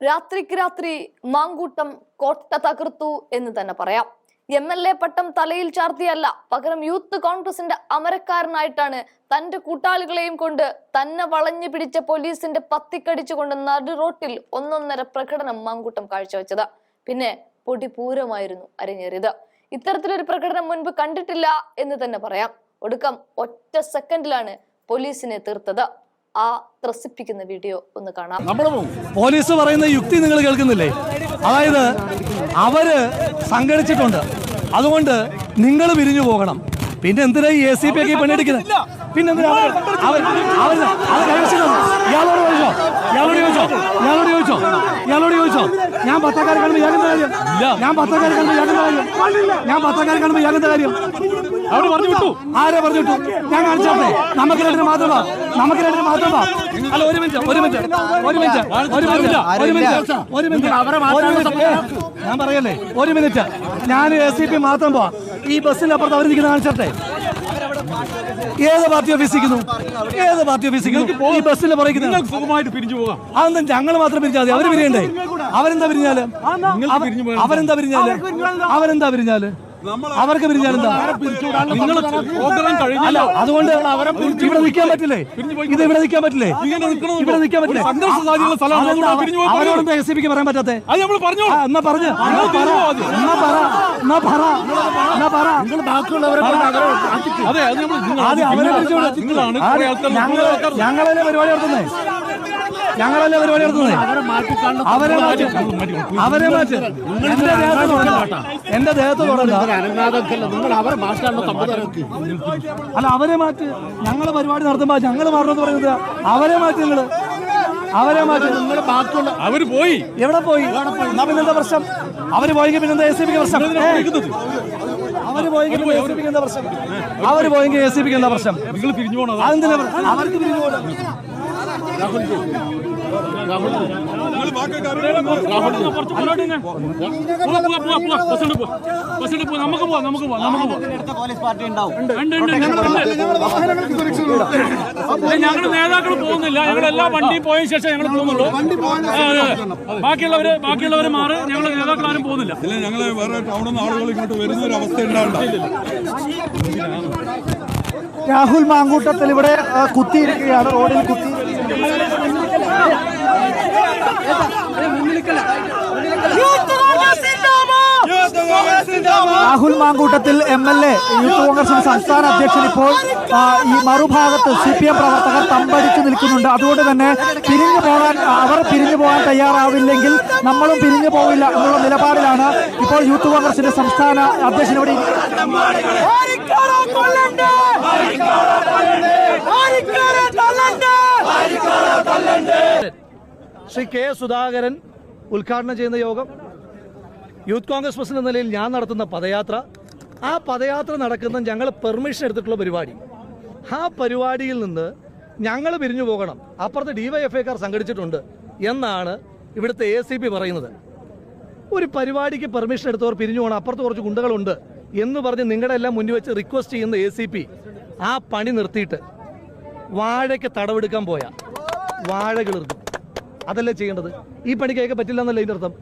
രാത്രിക്ക് രാത്രി മാങ്കൂട്ടം കോട്ട തകർത്തു എന്ന് തന്നെ പറയാം. എം എൽ എ പട്ടം തലയിൽ ചാർത്തിയല്ല പകരം യൂത്ത് കോൺഗ്രസിന്റെ അമരക്കാരനായിട്ടാണ് തന്റെ കൂട്ടാളികളെയും കൊണ്ട് തന്നെ വളഞ്ഞു പിടിച്ച പോലീസിന്റെ പത്തിക്കടിച്ചുകൊണ്ട് നടു റോട്ടിൽ ഒന്നൊന്നര പ്രകടനം മാങ്കൂട്ടം കാഴ്ചവെച്ചത്. പിന്നെ പൊടി പൂരമായിരുന്നു അരങ്ങേറിയത്. ഇത്തരത്തിലൊരു പ്രകടനം മുൻപ് കണ്ടിട്ടില്ല എന്ന് തന്നെ പറയാം. ഒടുക്കം ഒറ്റ സെക്കൻഡിലാണ് പോലീസിനെ തീർത്തത്. ആ ത്രസിപ്പിക്കുന്ന വീഡിയോ ഒന്ന് കാണാം. പോലീസ് പറയുന്ന യുക്തി നിങ്ങൾ കേൾക്കുന്നില്ലേ? അതായത് അവർ സംഘടിച്ചിട്ടുണ്ട്. അതുകൊണ്ട് നിങ്ങൾ പിരിഞ്ഞു പോകണം. പിന്നെ എന്തിനാ ഈ എ സി പി ഒക്കെ പണിയെടുക്കുന്നത്? പിന്നെ ഇയാളോട് ചോദിച്ചോ? ഇയാളോട് ചോദിച്ചോ? ഇയാളോട് ചോദിച്ചോ? ഇയാളോട് ചോദിച്ചോ? ഞാൻ പത്താക്കാരെ കാണുമ്പോൾ ഇയാളുടെ കാര്യം? ഞാൻ പത്താക്കാരെ കാണുമ്പോൾ ഇയാളുടെ കാര്യം? ഞാൻ പത്താക്കാരെ കാണുമ്പോൾ ഇയാളുടെ കാര്യം? അവർ പറഞ്ഞു വിട്ടു. ആരെ പറഞ്ഞു വിട്ടു? ഞാൻ കാണിച്ചോട്ടെ നമുക്ക് രണ്ടിന് മാത്രമാ നമുക്ക് രണ്ടിന് മാത്രമാ അല്ല ഒരു മിനിറ്റ് ഒരു മിനിറ്റ് ഒരു മിനിറ്റ് ഒരു മിനിറ്റ് ഒരു മിനിറ്റ് ഒരു മിനിറ്റ് ഒരു മിനിറ്റ്. ഞാൻ പറയല്ലേ? ഒരു മിനിറ്റ്. ഞാൻ എ സി പി മാത്രം പോവാ. ഈ ബസ്സിന്റെ അപ്പുറത്ത് അവർ നിൽക്കുന്ന കാണിച്ചോട്ടെ? ഏത് പാർട്ടി ഓഫീസിക്കുന്നു ഏത് പാർട്ടി ഓഫീസിക്കുന്നു ഈ ബസ്സിൽ പറയുന്നത് സുഖമായിട്ട് പിരിഞ്ഞു പോകാം. അതെന്താ? ഞങ്ങൾ മാത്രം പിരിഞ്ഞാൽ മതി. അവർ പിരിയണ്ടേ? അവരെന്താ പിരിഞ്ഞാൽ? അവ- അവരെന്താ പിരിഞ്ഞാൽ? അവരെന്താ പിരിഞ്ഞാൽ? അവർക്ക് കഴിഞ്ഞ അല്ല അതുകൊണ്ട് ഇവിടെ നിൽക്കാൻ പറ്റില്ലേ? ഇത് ഇവിടെ നിൽക്കാൻ പറ്റില്ലേ? ഇവിടെ നിൽക്കാൻ പറ്റില്ലേ? അവരോട് എസ് പി പറയാൻ പറ്റാത്തെ? അത് നമ്മൾ പറഞ്ഞു ആ, എന്നാ പറഞ്ഞ്. എന്നാ പറ. എന്നാ പറ. എന്നാ പറ. ഞങ്ങൾ പരിപാടി നടത്തുന്നേ? ഞങ്ങളല്ലേ പരിപാടി നടത്തുന്നത് അവരെ മാറ്റി അവരെ മാറ്റി എന്റെ ദേഹത്ത് എന്റെ ദേഹത്ത് അല്ല അവരെ മാറ്റി. ഞങ്ങളെ പരിപാടി നടത്തുമ്പോ ഞങ്ങൾ മാറണമെന്ന് പറയുന്നത് അവരെ മാറ്റി നിങ്ങൾ. അവരെ മാറ്റി. നിങ്ങൾ ബാക്കിയുള്ള അവർ പോയി. എവിടെ പോയി? പിന്നെന്താ പ്രശ്നം? അവർ പോയെങ്കിൽ പിന്നെന്താ എസ് സി പിക്ക് പ്രശ്നം? അവർ പോയെങ്കിൽ എസ് പ്രശ്നം? അവർ പോയെങ്കിൽ എസ് സി പിക്ക് എന്താ പ്രശ്നം? നിങ്ങൾ പിരിഞ്ഞു പോകണം അതെന്തിനാ? അവർക്ക് പിരിഞ്ഞു പോകണം ഞങ്ങളുടെ നേതാക്കൾ പോകുന്നില്ല ഞങ്ങൾ എല്ലാ വണ്ടിയും പോയ ശേഷം ഞങ്ങൾ പോകുന്നുള്ളൂ. ബാക്കിയുള്ളവര് ബാക്കിയുള്ളവര് മാറി ഞങ്ങൾ നേതാക്കൾ ആരും പോകുന്നില്ല ഞങ്ങൾ വേറെ ടൗണിൽ നിന്ന് ആളുകൾ ഇങ്ങോട്ട് വരുന്ന ഒരു അവസ്ഥ രാഹുൽ മാങ്കൂട്ടത്തിൽ ഇവിടെ കുത്തിയിരിക്കുകയാണ് റോഡിൽ കുത്തി Rahul Mamkootathil M L A youth കോൺഗ്രസിന്റെ സംസ്ഥാന അധ്യക്ഷൻ ഇപ്പോൾ ഈ മറുഭാഗത്ത് സി പി എം പ്രവർത്തകർ തമ്പടിച്ചു നിൽക്കുന്നുണ്ട്. അതുകൊണ്ട് തന്നെ പിരിഞ്ഞു പോകാൻ അവർ പിരിഞ്ഞു പോകാൻ തയ്യാറാവില്ലെങ്കിൽ നമ്മളും പിരിഞ്ഞു പോവില്ല എന്നുള്ള നിലപാടിലാണ് ഇപ്പോൾ യൂത്ത് കോൺഗ്രസിന്റെ സംസ്ഥാന അധ്യക്ഷൻ ഇവിടെ ശ്രീ കെ സുധാകരൻ ഉദ്ഘാടനം ചെയ്യുന്ന യോഗം. യൂത്ത് കോൺഗ്രസ് പ്രസിഡന്റ് നിലയിൽ ഞാൻ നടത്തുന്ന പദയാത്ര. ആ പദയാത്ര നടക്കുന്ന ഞങ്ങൾ പെർമിഷൻ എടുത്തിട്ടുള്ള പരിപാടി. ആ പരിപാടിയിൽ നിന്ന് ഞങ്ങൾ പിരിഞ്ഞു പോകണം. അപ്പുറത്ത് ഡിവൈഎഫ്ഐക്കാർ സംഘടിച്ചിട്ടുണ്ട് എന്നാണ് ഇവിടുത്തെ എ സി പി പറയുന്നത്. ഒരു പരിപാടിക്ക് പെർമിഷൻ എടുത്തവർ പിരിഞ്ഞു പോകണം. അപ്പുറത്ത് കുറച്ച് ഗുണ്ടകളുണ്ട് എന്ന് പറഞ്ഞ് നിങ്ങളുടെ എല്ലാം മുന്നിൽ വെച്ച് റിക്വസ്റ്റ് ചെയ്യുന്ന എ സി പി ആ പണി നിർത്തിയിട്ട് വാഴയ്ക്ക് തടവെടുക്കാൻ പോയാ. വാഴകൾ കിളിർക്കും അതല്ലേ ചെയ്യേണ്ടത്? ഈ പണിക്കൊക്കെ പറ്റില്ല എന്നല്ല ഇതിന്റെ അർത്ഥം?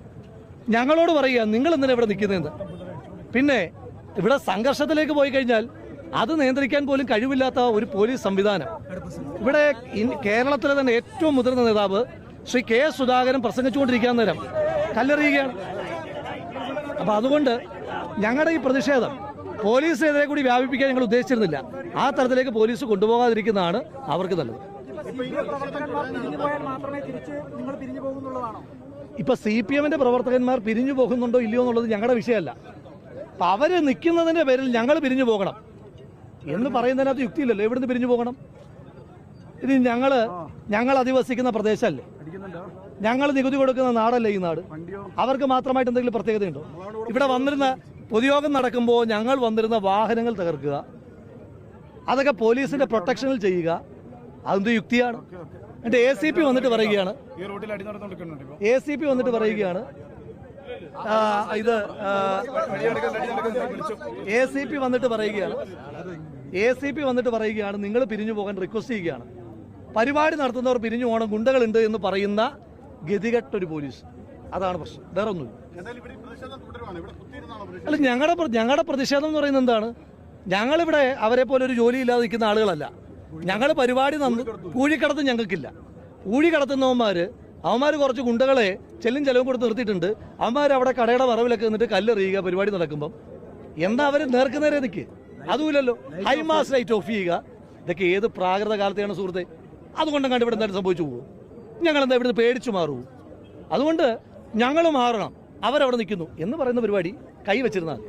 ഞങ്ങളോട് പറയുക നിങ്ങൾ ഇന്നലെ ഇവിടെ നിൽക്കുന്നതെന്ന്? പിന്നെ ഇവിടെ സംഘർഷത്തിലേക്ക് പോയി കഴിഞ്ഞാൽ അത് നിയന്ത്രിക്കാൻ പോലും കഴിവില്ലാത്ത ഒരു പോലീസ് സംവിധാനം. ഇവിടെ കേരളത്തിലെ തന്നെ ഏറ്റവും മുതിർന്ന നേതാവ് ശ്രീ കെ സുധാകരൻ പ്രസംഗിച്ചുകൊണ്ടിരിക്കാൻ നേരം. കല്ലെറിയുകയാണ്. അപ്പം അതുകൊണ്ട് ഞങ്ങളുടെ ഈ പ്രതിഷേധം പോലീസിനെതിരെ കൂടി വ്യാപിപ്പിക്കാൻ ഞങ്ങൾ ഉദ്ദേശിച്ചിരുന്നില്ല. ആ തരത്തിലേക്ക് പോലീസ് കൊണ്ടുപോകാതിരിക്കുന്നതാണ് അവർക്ക് നല്ലത്. ഇപ്പൊ സി പി എമ്മിന്റെ പ്രവർത്തകന്മാർ പിരിഞ്ഞു പോകുന്നുണ്ടോ ഇല്ലയോ എന്നുള്ളത് ഞങ്ങളുടെ വിഷയമല്ല. അപ്പൊ അവർ നിൽക്കുന്നതിന്റെ പേരിൽ ഞങ്ങൾ പിരിഞ്ഞു പോകണം. എന്ന് പറയുന്നതിനകത്ത് യുക്തിയില്ലല്ലോ. എവിടുന്ന് പിരിഞ്ഞു പോകണം? ഇത് ഞങ്ങൾ ഞങ്ങൾ അധിവസിക്കുന്ന പ്രദേശമല്ലേ ഞങ്ങൾ നികുതി കൊടുക്കുന്ന നാടല്ലേ ഈ നാട്? അവർക്ക് മാത്രമായിട്ട് എന്തെങ്കിലും പ്രത്യേകതയുണ്ടോ? ഇവിടെ വന്നിരുന്ന പൊതുയോഗം നടക്കുമ്പോൾ ഞങ്ങൾ വന്നിരുന്ന വാഹനങ്ങൾ തകർക്കുക. അതൊക്കെ പോലീസിന്റെ പ്രൊട്ടക്ഷനിൽ ചെയ്യുക. അതെന്ത് യുക്തിയാണ്. എന്നിട്ട് എ സി പി വന്നിട്ട് പറയുകയാണ്. എ സി പി വന്നിട്ട് പറയുകയാണ്. ഇത് എ സി പി വന്നിട്ട് പറയുകയാണ്. എ സി പി വന്നിട്ട് പറയുകയാണ്. നിങ്ങൾ പിരിഞ്ഞു പോകാൻ റിക്വസ്റ്റ് ചെയ്യുകയാണ്. പരിപാടി നടത്തുന്നവർ പിരിഞ്ഞു പോകണം. ഗുണ്ടകളുണ്ട് എന്ന് പറയുന്ന ഗതികെട്ടൊരു പോലീസ്. അതാണ് പ്രശ്നം. വേറെ ഒന്നുമില്ല അല്ല ഞങ്ങളുടെ ഞങ്ങളുടെ പ്രതിഷേധം എന്ന് പറയുന്നത് എന്താണ്? ഞങ്ങളിവിടെ അവരെ പോലെ ഒരു ജോലി ഇല്ലാതെ നിൽക്കുന്ന ആളുകളല്ല ഞങ്ങൾ പരിപാടി നന്ന് കൂഴിക്കടത്ത് ഞങ്ങൾക്കില്ല. കൂഴി കടത്തുന്നവന്മാർ അവന്മാർ കുറച്ച് ഗുണ്ടകളെ ചെല്ലും ചെലവും കൊടുത്ത് നിർത്തിയിട്ടുണ്ട്. അവന്മാർ അവിടെ കടയുടെ വറവിലൊക്കെ നിന്നിട്ട് കല്ലെറിയുക പരിപാടി നടക്കുമ്പം. എന്താ അവർ നേർക്കുന്നേരെ നിൽക്ക് അതുമില്ലല്ലോ. ഹൈമാസ് ലൈറ്റ് ഓഫ് ചെയ്യുക. ഇതൊക്കെ ഏത് പ്രാകൃത കാലത്തെയാണ് സുഹൃത്തെ? അതുകൊണ്ടും കണ്ടിവിടെ എന്തായാലും സംഭവിച്ചു പോകും. ഞങ്ങൾ എന്താ ഇവിടുന്ന് പേടിച്ചു മാറുമോ അതുകൊണ്ട് ഞങ്ങൾ മാറണം. അവരവിടെ നിൽക്കുന്നു. എന്ന് പറയുന്ന പരിപാടി കൈവച്ചിരുന്നാൽ